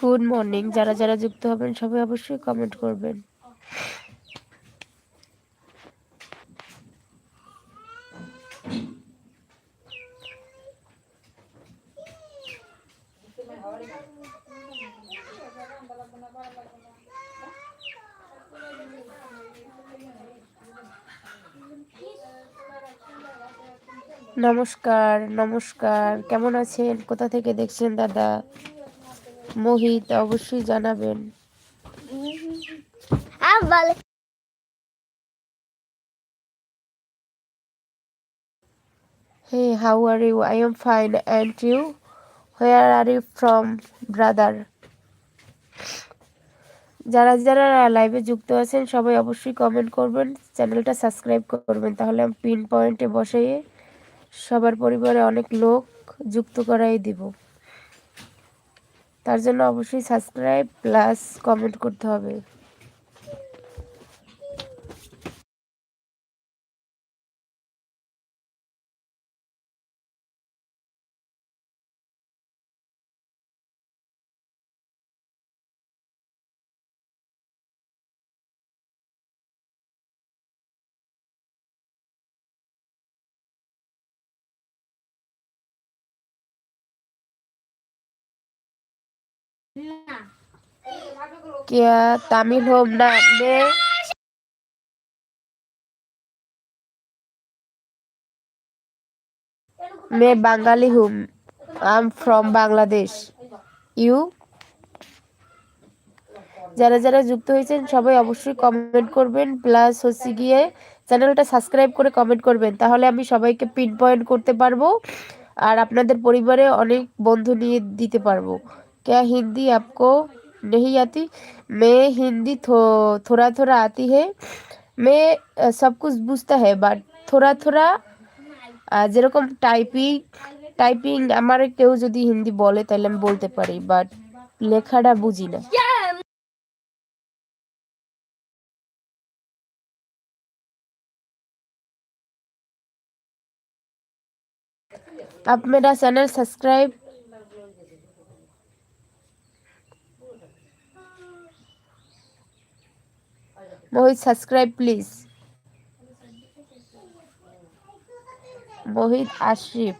Good morning. যারা যারা যুক্ত হবেন, সবাই অবশ্যই কমেন্ট করবেন। নমস্কার নমস্কার। কেমন আছেন? কোথা থেকে দেখছেন দাদা? মোহিত অবশ্যই জানাবেন। Hey how are you I am fine and you where are you from brother যারা যারা লাইভে যুক্ত আছেন সবাই অবশ্যই কমেন্ট করবেন চ্যানেলটা সাবস্ক্রাইব করবেন। তাহলে আমি পিন পয়েন্টে বসিয়ে সবার পরিবারে অনেক লোক যুক্ত করাই দিব। তার জন্য অবশ্যই সাবস্ক্রাইব প্লাস কমেন্ট করতে হবে। क्या तमिल हो ना मैं मैं बंगाली हूँ I am from Bangladesh you যারা যারা যুক্ত হয়েছেন সবাই অবশ্যই কমেন্ট করবেন প্লাস হচ্ছে গিয়ে চ্যানেলটা সাবস্ক্রাইব করে কমেন্ট করবেন তাহলে আমি সবাইকে পিন পয়েন্ট করতে পারবো আর আপনাদের পরিবারে অনেক বন্ধু নিয়ে দিতে পারবো क्या हिंदी आपको नहीं आती मैं हिंदी थो थोड़ा थोड़ा आती है मैं अ, सब कुछ বুঝতে है বাট থোড়া থোড়া আহ, যেরকম টাইপিং টাইপিং আমার কেউ যদি হিন্দি বলে তাহলে আমি বলতে পারি বাট লেখাটা বুঝি না आप मेरा channel subscribe Mohit subscribe please Mohit Ashrif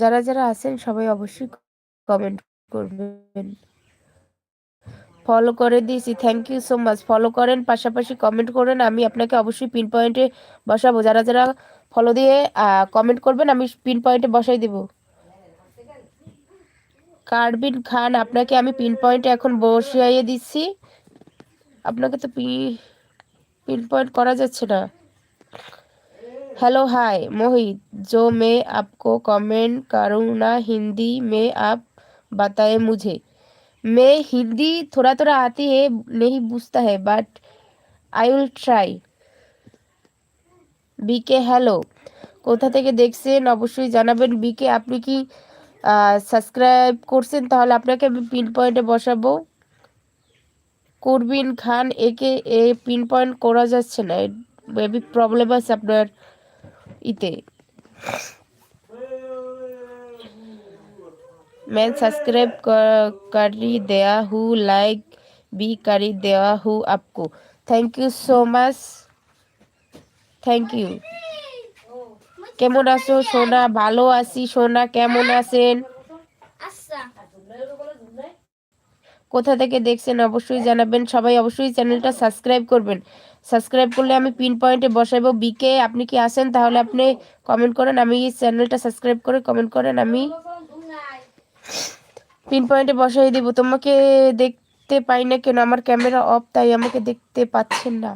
যারা যারা আছেন, সবাই অবশ্যই কমেন্ট করবেন। ফলো করে দিয়েছি thank you so much follow করেন, পাশাপাশি কমেন্ট করেন, আমি আপনাকে অবশ্যই পিন পয়েন্টে বসাবো। যারা যারা ফলো দিয়ে কমেন্ট করবেন আমি পিন পয়েন্টে বসাই দেব কারবিন খান আপনাকে আমি পিন পয়েন্টে এখন বসিয়ে দিচ্ছি আপনাকে তো পি পিন পয়েন্ট করা যাচ্ছে না हेलो हाय मोहित जो मैं आपको कमेंट करूँ ना हिंदी में आप बताएं मुझे मैं हिंदी थोड़ा थोड़ा आती है नहीं बुझता है but I will try bike hello কোথা থেকে দেখছেন অবশ্যই জানাবেন বিকে আপনি কি সাবস্ক্রাইব করছেন তাহলে আপনাকে আমি পিন পয়েন্টে বসাবো করবিন খান একে এ পিন পয়েন্ট করা যাচ্ছে না মেবি প্রবলেম আছে আপনার इते मैं सब्सक्राइब कर करी दिया हूँ लाइक भी करी दिया हूँ आपको thank you so much thank you কেমন আছো? সোনা, ভালো আছি। সোনা, কেমন আছেন? কোথা থেকে দেখছেন অবশ্যই জানাবেন। সবাই অবশ্যই চ্যানেলটা সাবস্ক্রাইব করবেন। সাবস্ক্রাইব করলে আমি পিন পয়েন্টে বসাবো বিকে আপনি কি আসেন তাহলে আপনি কমেন্ট করেন। আমি চ্যানেলটা সাবস্ক্রাইব করে কমেন্ট করেন। আমি পিন পয়েন্টে বসাই দিব। তোমাকে দেখতে পাই না কেন? আমার ক্যামেরা অফ তাই আমাকে দেখতে পাচ্ছেন না।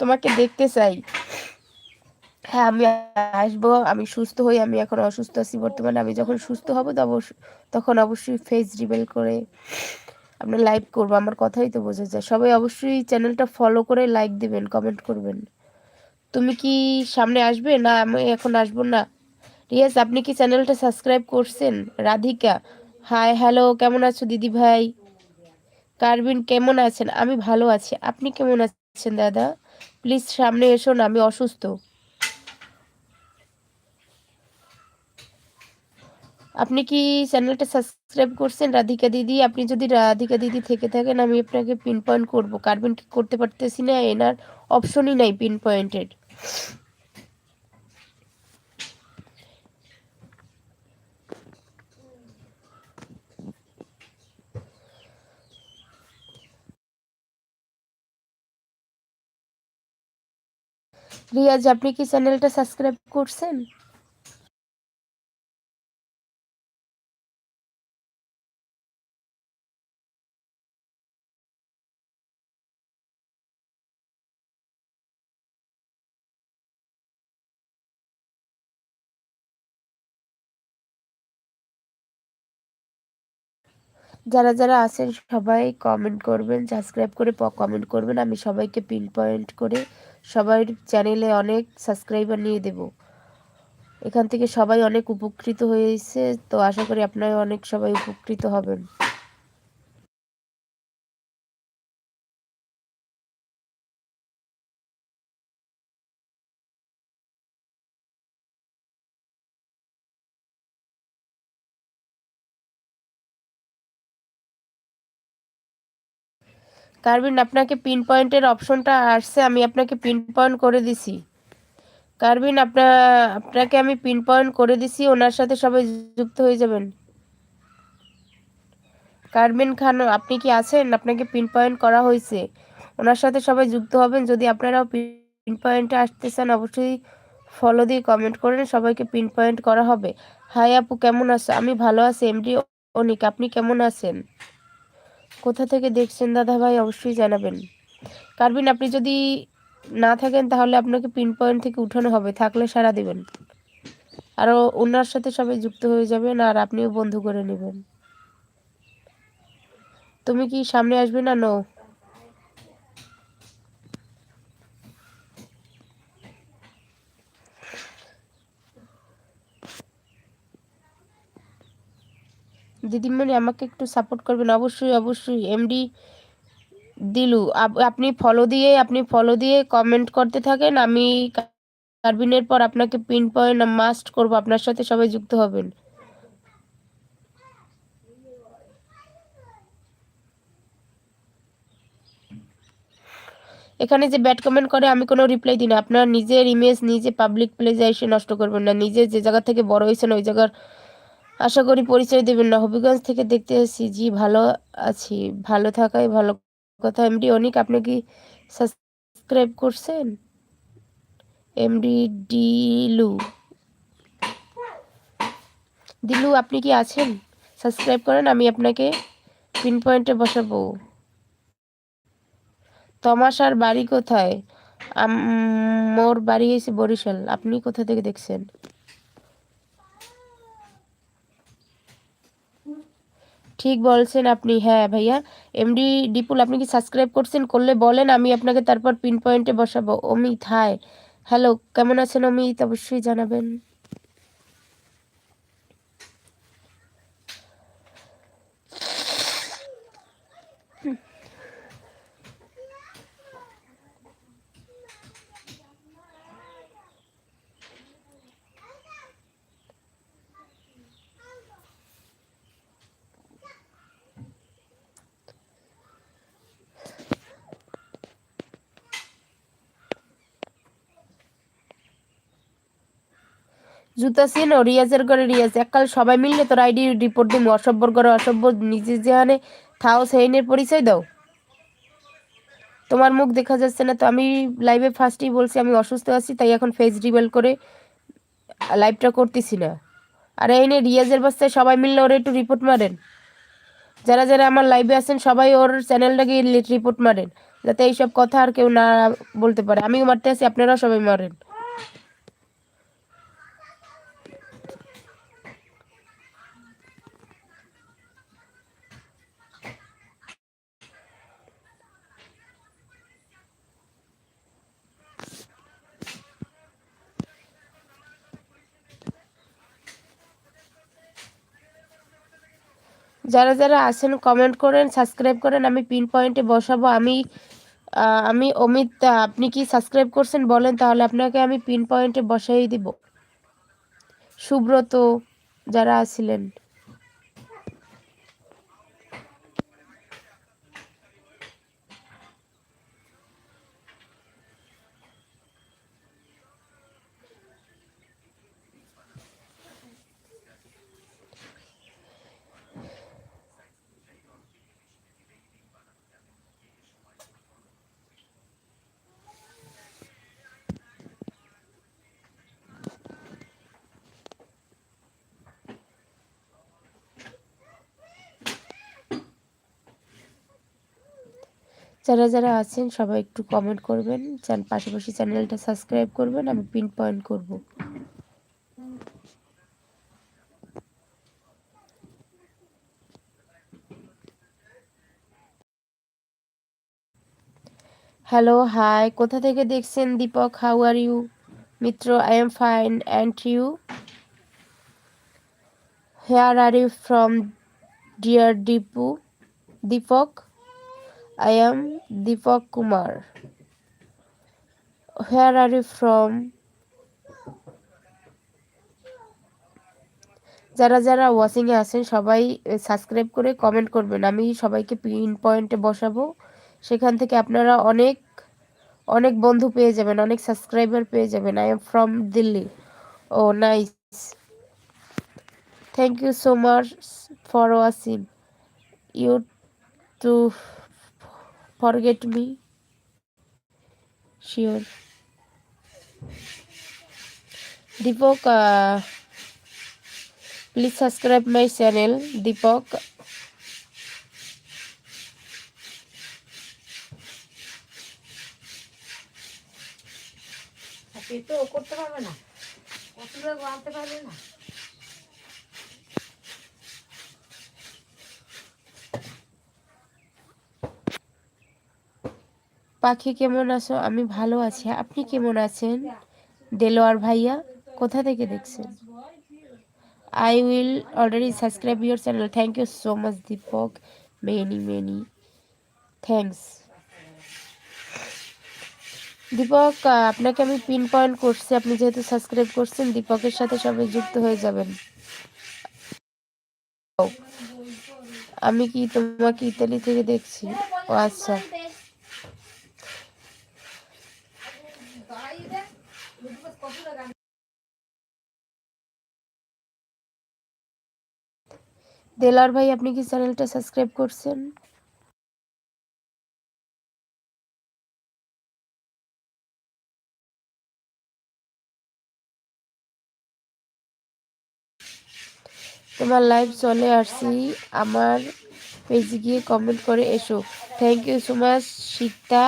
তোমাকে দেখতে চাই। হ্যাঁ আমি আসব, আমি সুস্থ হই, আমি এখন অসুস্থ আছি বর্তমানে। আমি যখন সুস্থ হব তখন অবশ্যই ফেস রিভেল করে আপনার লাইভ করব। আমার কথাই তো বোঝা যায়। সবাই অবশ্যই চ্যানেলটা ফলো করে লাইক দিবেন কমেন্ট করবেন। তুমি কি সামনে আসবে? না, আমি এখন আসব না। রিয়াজ আপনি কি চ্যানেলটা সাবস্ক্রাইব করছেন? রাধিকা। হাই হ্যালো কেমন আছো দিদি ভাই? কারবিন, কেমন আছেন? আমি ভালো আছি। আপনি কেমন আছেন দাদা? প্লিজ সামনে এসো না, আমি অসুস্থ। আপনি কি চ্যানেলটা সাবস্ক্রাইব করছেন রাধিকা দিদি? আপনি যদি রাধিকা দিদি থেকে থাকেন, আমি আপনাকে পিন পয়েন্ট করব কার্বিন করতে পারতেছি না, এনার অপশনই নাই পিন পয়েন্টের রিয়াজ, আপনি কি চ্যানেলটা সাবস্ক্রাইব করছেন? যারা যারা আছেন, সবাই কমেন্ট করবেন সাবস্ক্রাইব করে কমেন্ট করবেন। আমি সবাইকে পিন পয়েন্ট করে সবার চ্যানেলে অনেক সাবস্ক্রাইবার নিয়ে দেব। এখান থেকে সবাই অনেক উপকৃত হয়েছে, তো আশা করি আপনারা অনেক সবাই উপকৃত হবেন। কারবিন, আপনাকে পিন পয়েন্টের অপশনটা আসছে, আমি আপনাকে পিন পয়েন্ট করে দিছি। কারবিন আপনার আপনাকে আমি পিন পয়েন্ট করে দিছি, ওনার সাথে সবাই যুক্ত হয়ে যাবেন। কারবিন খান, আপনি কি আছেন? আপনাকে পিন পয়েন্ট করা হয়েছে। ওনার সাথে সবাই যুক্ত হবেন। যদি আপনারাও পিন পয়েন্টে আসতে চান, অবশ্যই ফলো দিয়ে কমেন্ট করেন, সবাইকে পিন পয়েন্ট করা হবে। হাই আপু, কেমন আছো? আমি ভালো আছি এমডি অনিক, আপনি কেমন আছেন? কোথা থেকে দেখছেন দাদা ভাই, অবশ্যই জানাবেন। কারবিন, আপনি যদি না থাকেন তাহলে আপনাকে পিন পয়েন্ট থেকে উঠানো হবে, থাকলে সারা দিবেন। আরও ওনার সাথে সবাই যুক্ত হয়ে যাবেন আর আপনিও বন্ধু করে নেবেন। তুমি কি সামনে আসবে না? নো দিদিমণি আমাকে একটু সাপোর্ট করবেন। অবশ্যই অবশ্যই। এমডি দিলু আপনি ফলো দিয়ে, আপনি ফলো দিয়ে কমেন্ট করতে থাকেন। আমি কার্বিনের পর আপনাকে পিন পয়েন্ট মাস্ট করব। আপনার সাথে সবাই যুক্ত হবেন। এখানে যে ব্যাড কমেন্ট করে, আমি কোনো রিপ্লাই দিই না। আপনার নিজের ইমেজ নিজে পাবলিক প্লেজে এসে নষ্ট করবেন না। নিজে যে জায়গা থেকে বড় হয়েছেন, ওই জায়গার আশা করি পরিচয় দেবেন। না হবিগঞ্জ থেকে দেখতে এসেছি। জি, ভালো আছি। ভালো থাকাই ভালো কথা। এমডি অনেক, আপনি কি সাবস্ক্রাইব করছেন? এমডি ডিলু। দিলু আপনি কি আছেন? সাবস্ক্রাইব করেন, আমি আপনাকে পিন পয়েন্টে বসাবো। তমাশার বাড়ি কোথায়? মোর বাড়ি এসে বরিশাল। আপনি কোথা থেকে দেখছেন? ঠিক বলছেন আপনি হ্যাঁ ভাইয়া। এমডি ডিপুল, আপনি কি সাবস্ক্রাইব করছেন? করলে বলেন, আমি আপনাকে তারপর পিন পয়েন্টে বসাবো। অমিত হায় হ্যালো কেমন আছেন অমিত? অবশ্যই জানাবেন। জুতা ও রিয়াজের ঘরে রিয়াজ। এককাল সবাই মিললে তোর আইডি রিপোর্ট দিম। অসভ্যর ঘরে অসভ্য নিজে যেখানে থাও সেইনের পরিচয় দাও। তোমার মুখ দেখা যাচ্ছে না তো আমি লাইভে ফার্স্টেই বলছি, আমি অসুস্থ আছি, তাই এখন ফেস রিভেল করে লাইভটা করতেছি না। আর এই নিয়ে রিয়াজের বাস্তায় সবাই মিললে ওরা একটু রিপোর্ট মারেন। যারা যারা আমার লাইভে আছেন, সবাই ওর চ্যানেলটাকে রিপোর্ট মারেন। যাতে এইসব কথা আর কেউ না বলতে পারে। আমিও মারতে আছি আপনারাও সবাই মারেন। যারা যারা আছেন কমেন্ট করেন সাবস্ক্রাইব করেন, আমি পিন পয়েন্টে বসাবো। আমি আমি অমিত, আপনি কি সাবস্ক্রাইব করছেন বলেন, তাহলে আপনাকে আমি পিন পয়েন্টে বসাই দিব। সুব্রত, যারা আছিলেন। যারা যারা আছেন, সবাই একটু কমেন্ট করবেন। পাশাপাশি চ্যানেলটা সাবস্ক্রাইব করবেন, আমি পিন পয়েন্ট করব। হ্যালো হাই কোথা থেকে দেখছেন Deepak? How are you Mitra I am fine and you here are you from dear Dipu Deepak? I am Deepak Kumar. Where are you from? যারা যারা ওয়াচিংয়ে আছেন, সবাই সাবস্ক্রাইব করে কমেন্ট করবেন। আমি সবাইকে পিন পয়েন্টে বসাবো। সেখান থেকে আপনারা অনেক অনেক বন্ধু পেয়ে যাবেন, অনেক সাবস্ক্রাইবার পেয়ে যাবেন। I am from Delhi oh nice thank you so much for watching you too sure deepak uh, please subscribe my channel deepak তো করতে পারবে না কত আনতে পারবে না পাখি কেমন আছো? আমি ভালো আছি। আপনি কেমন আছেন? দেলোয়ার ভাইয়া, কোথা থেকে দেখছেন? I will already subscribe your channel thank you so much Deepak many many thanks Deepak আপনাকে আমি পিন পয়েন্ট করছি। আপনি যেহেতু সাবস্ক্রাইব করছেন দীপকের সাথে সবাই যুক্ত হয়ে যাবেন। আমি কি তোমাকে ইতালি থেকে দেখছি? ও আচ্ছা। দেলার ভাই, আপনি কি চ্যানেলটা সাবস্ক্রাইব করছেন? তোমার লাইভ চলে আসছি। আমার পেজে গিয়ে কমেন্ট করে এসো। Thank you so much Sita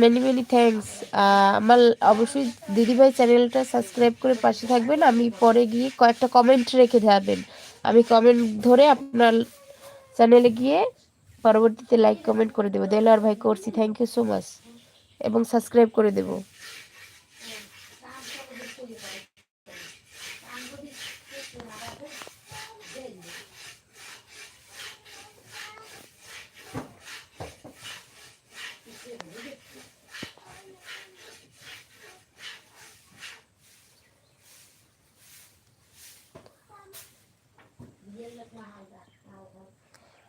many many thanks আমার অবশ্যই দিদিভাই চ্যানেলটা সাবস্ক্রাইব করে পাশে থাকবেন। আমি পরে গিয়ে কয়েকটা কমেন্ট রেখে যাবেন। আমি কমেন্ট ধরে আপনার চ্যানেলে গিয়ে পরবর্তীতে লাইক কমেন্ট করে দেবো। দেলার ভাই করছি। থ্যাংক ইউ সো মাচ এবং সাবস্ক্রাইব করে দেবো।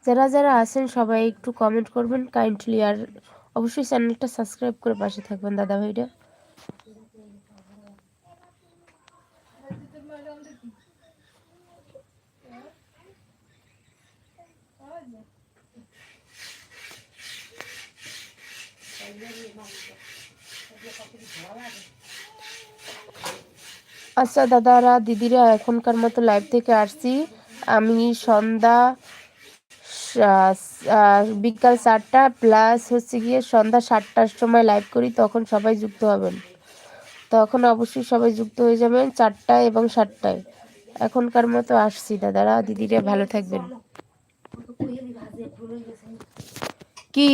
যারা যারা আছেন, সবাই একটু কমেন্ট করবেন। কাইন্ডলি আর অবশ্যই চ্যানেলটা সাবস্ক্রাইব করে পাশে থাকবেন, দাদা ভাইরা। আচ্ছা দাদারা, দিদিরা, এখনকার মতো লাইভ থেকে আসছি। আমি সন্ধ্যা বিকাল চারটা প্লাস হচ্ছে গিয়ে সন্ধ্যা সাতটার সময় লাইভ করি, তখন সবাই যুক্ত হবেন। তখন অবশ্যই সবাই যুক্ত হয়ে যাবেন চারটায় এবং সাতটায়। এখনকার মতো আসছি দাদারা, দিদিরা ভালো থাকবেন। কি?